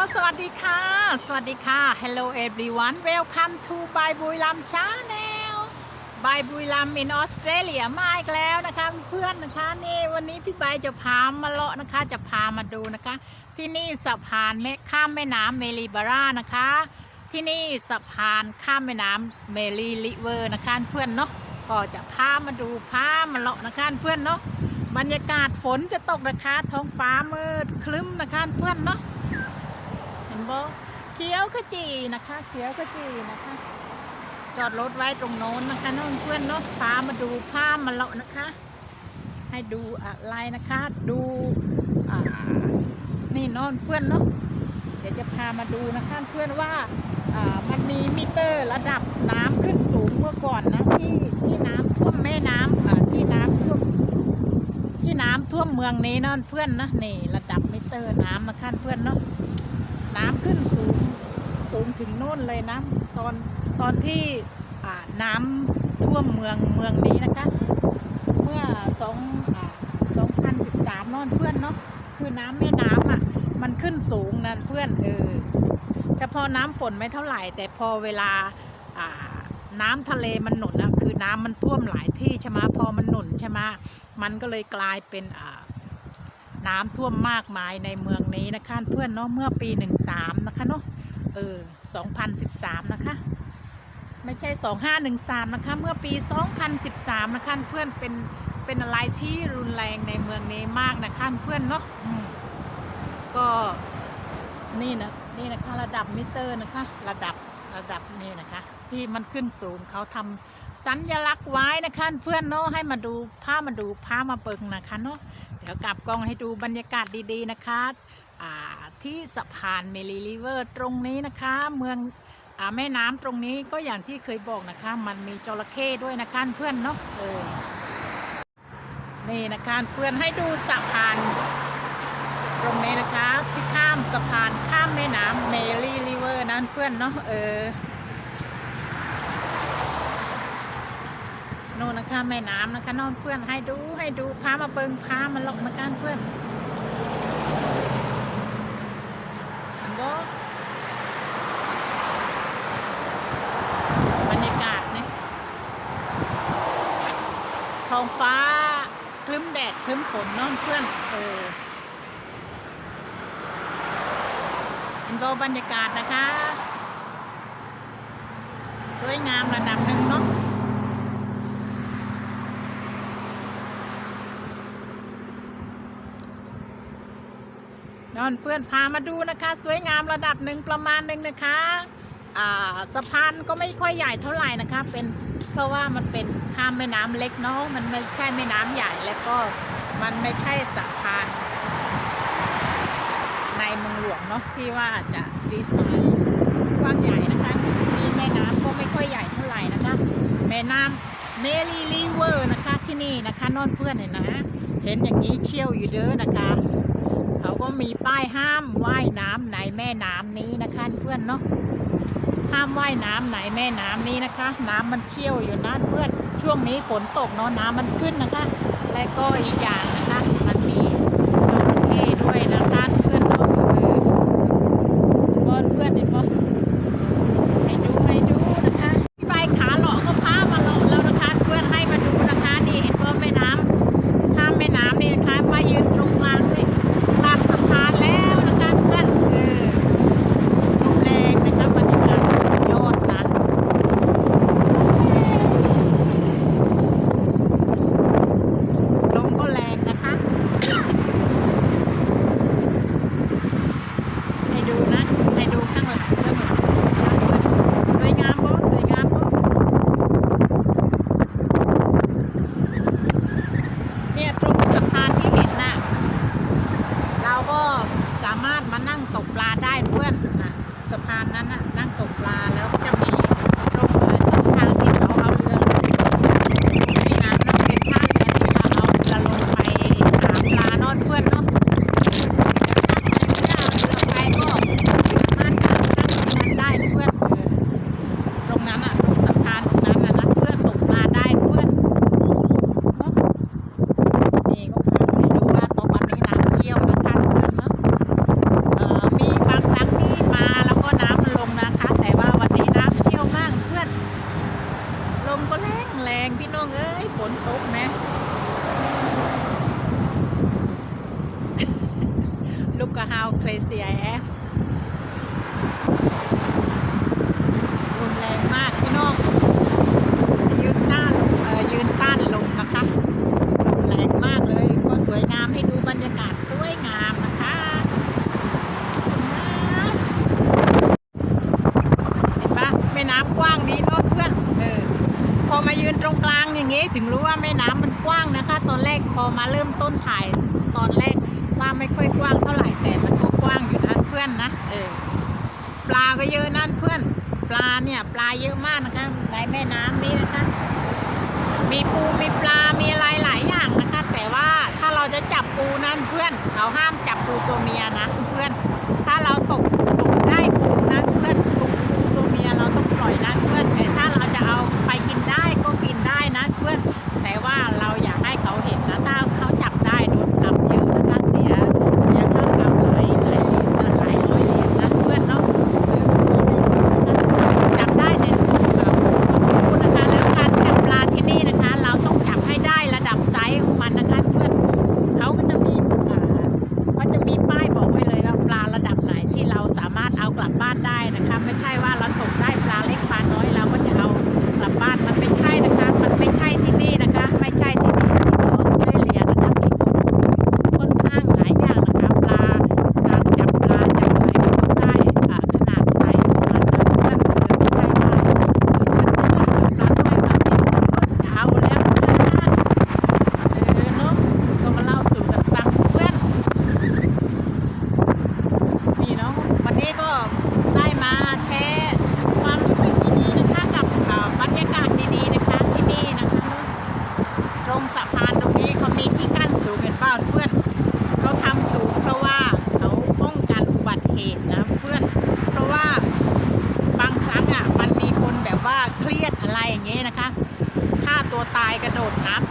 สวัสดีค่ะ สวัสดีค่ะ Hello everyone Welcome to บายบุยลัมชาแนลบายบุยลัม in Australia มาอีกแล้วนะคะเพื่อนนะคะนี่วันนี้พี่ใบายจะพามาเลาะนะคะ จะพามาดูนะคะ ที่นี่สะพานแม่ข้ามแม่น้ำเมลีบาร่านะคะ ที่นี่สะพานข้ามแม่น้ำเมลีลิเวอร์นะคะเพื่อนเนาะก็จะพามาดูพามาเลาะนะคะเพื่อนเนาะบรรยากาศฝนจะตกนะคะท้องฟ้ามืดคลึ้มนะคะเพื่อนเนาะ บ่เขียวขจีนะคะเขียวขจีนะคะ จอดรถไว้ตรงโน้นนะคะน้องเพื่อนเนาะพามาดูภาพมาเลาะนะคะ ให้ดูอะไรนะคะ ดูนี่น้องเพื่อนเนาะเดี๋ยวจะพามาดูนะคะเพื่อนว่ามันมีมิเตอร์ระดับน้ำขึ้นสูงเมื่อก่อนนะที่ที่น้ำท่วมแม่น้ำอ่าที่น้ำท่วมที่น้ำท่วมเมืองนี้เนาะเพื่อนนะนี่ระดับมิเตอร์น้ำนะคะเพื่อนเนาะ น้ำขึ้นสูงสูงถึงโน่นเลยนะตอนตอนที่น้ำท่วมเมืองเมืองนี้นะคะ เมื่อสองสอ่า2013โน่นเพื่อนเนาะคือน้ำแม่น้ำอะมันขึ้นสูงนั่นเพื่อนเออเฉพาะน้ำฝนไม่เท่าไหร่ แต่พอเวลาอ่าน้ำทะเลมันหนุนนะคือน้ำมันท่วมหลายที่ใช่ไหมพอมันหนุนใช่ไหมมันก็เลยกลายเป็นอ่า น้ำท่วมมากมายในเมืองนี้นะคะเพื่อนเนาะเมื่อปี 13 นะคะเนาะเออ 2013 นะคะ ไม่ใช่ 2513 นะคะ เมื่อปี 2013 นะคะเพื่อนเป็นเป็นอะไรที่รุนแรงในเมืองนี้มากนะคะเพื่อนเนาะก็นี่นะนี่นะคะระดับมิเตอร์นะคะ ระดับระดับนี่นะคะ ที่มันขึ้นสูงเขาทำสัญลักษณ์ไว้นะคะเพื่อนเนาะให้มาดูพามาดูพามาเบิงนะคะเนาะ เดี๋ยวกลับกล้องให้ดูบรรยากาศดีๆนะคะที่สะพานเมลีริเวอร์ตรงนี้นะคะ เมืองอแม่น้ำตรงนี้ก็อย่างที่เคยบอกนะคะ มันมีจระเข้ด้วยนะคะเพื่อนเนาะเออนี่นะคะเพื่อนให้ดูสะพานตรงนี้นะคะที่ข้ามสะพานข้ามแม่น้ำเมลีริเวอร์นั้นเพื่อนเนาะเออ น่นนะคะ แม่น้ำนะคะน้องเพื่อนให้ดูให้ดูพามาเบิงพามาลอกมากันเพื่อนอันบอกบรรยากาศเนี่ยท้องฟ้าคลึ้มแดดคลึ้มฝนน้องเพื่อนเออเห็นบอบรรยากาศนะคะ สวยงามระดับหนึ่งเนาะ นอนเพื่อนพามาดูนะคะ สวยงามระดับหนึ่งประมาณหนึ่งนะคะสะพานก็ไม่ค่อยใหญ่เท่าไหร่นะคะ เป็นเพราะว่ามันเป็นข้ามแม่น้ำเล็กเนาะมันไม่ใช่แม่น้ำใหญ่แล้วก็มันไม่ใช่สะพานในเมืองหลวงเนาะที่ว่าจะดีไซน์กว้างใหญ่นะคะมีแม่น้ำก็ไม่ค่อยใหญ่เท่าไหร่นะคะ แม่น้ำเมลีรีเวอร์นะคะที่นี่นะคะนอนเพื่อนเห็นนะ เห็นอย่างนี้เชี่ยวอยู่เด้อนะคะ เขาก็มีป้ายห้ามว่ายน้ำในแม่น้ำนี้นะคะเพื่อนเนาะห้ามว่ายน้ำในแม่น้ำนี้นะคะ น้ำมันเชี่ยวอยู่นะเพื่อนช่วงนี้ฝนตกเนาะน้ำมันขึ้นนะคะ และก็อีกอย่างนะคะ มันมีจระเข้ด้วยนะคะเพื่อนเนาะเออเพื่อนเพื่อนเห็นปะให้ดูให้ดูนะคะพี่ใบขาหลอกก็พามาหลอกแล้วนะคะ เพื่อนให้มาดูนะคะนี่เห็นว่าแม่น้ำ ข้ามแม่น้ำนี่นะคะมายืนตรงกลางนี่กลางสะพานแล้วนะคะเพื่อนเออลมแรงนะคะบรรยากาศสุดยอดนะลมก็แรงนะคะ ให้ดูนะ ให้ดูข้างหลังเพื่อนสวยงามบ่สวยงามบ่ เนี่ยตรงสะพานที่เห็นน่ะ เราก็สามารถมานั่งตกปลาได้เพื่อนนะสะพานนั้นน่ะนั่งตกปลาแล้วจะ รงพี่น้องเอ้ยฝนตกไหมลูกกระฮาวเคลเซียแอฟ อย่างนี้ถึงรู้ว่าแม่น้ำมันกว้างนะคะ ตอนแรกพอมาเริ่มต้นถ่ายตอนแรกว่าไม่ค่อยกว้างเท่าไหร่แต่มันก็กว้างอยู่นะเพื่อนนะเออปลาก็เยอะนั่นเพื่อนปลาเนี่ยปลาเยอะมากนะคะในแม่น้ำนี้นะคะ มีปูมีปลา มีอะไรหลายอย่างนะคะ แต่ว่าถ้าเราจะจับปูนั่นเพื่อน เขาห้ามจับปูตัวเมียนะเพื่อน ถ้าเราตก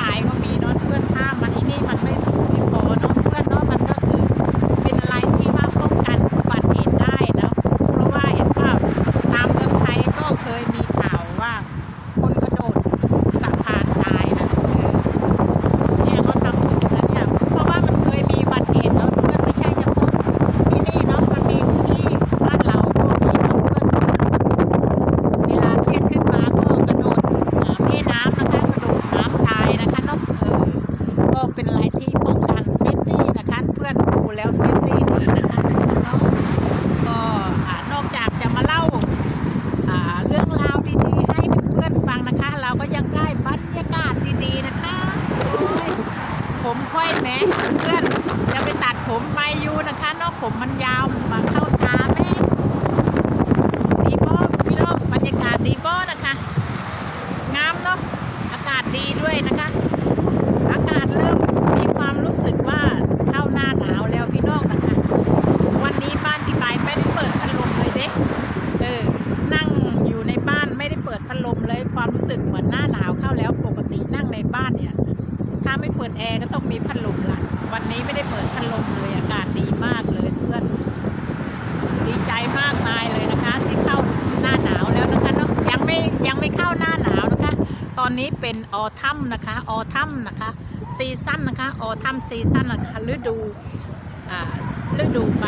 ตายก็มีเนอะ ศดีด้วยนะคะ อากาศเริ่มมีความรู้สึกว่าเข้าหน้าหนาวแล้วพี่น้องนะคะ วันนี้บ้านที่ปไม่ได้เปิดพัดลมเลยเด้เออ นั่งอยู่ในบ้านไม่ได้เปิดพัดลมเลยความรู้สึกเหมือนหน้าหนาวเข้าแล้วปกตินั่งในบ้านเนี่ย ถ้าไม่เปิดแอร์ก็ต้องมีพัดลมละวันนี้ไม่ได้เปิดพัดลมเลยอากาศดีมากเลย นนี้เป็นออทัมนะคะออทัมนะคะซีซั่นนะคะออทัมซีซั่นนะคะฤดูฤดูใบ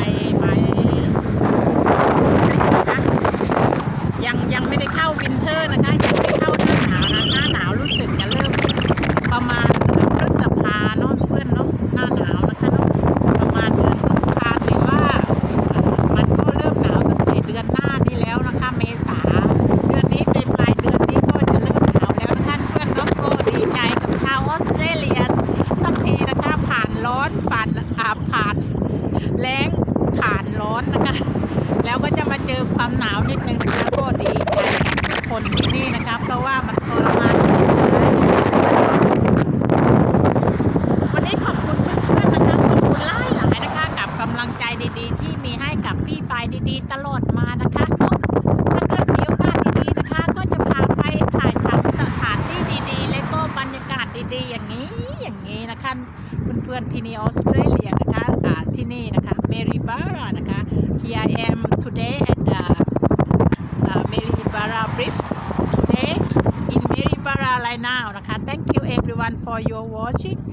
here I am today at uh, uh, Meribara Bridge. Today in Meribara right now thank you everyone for your watching.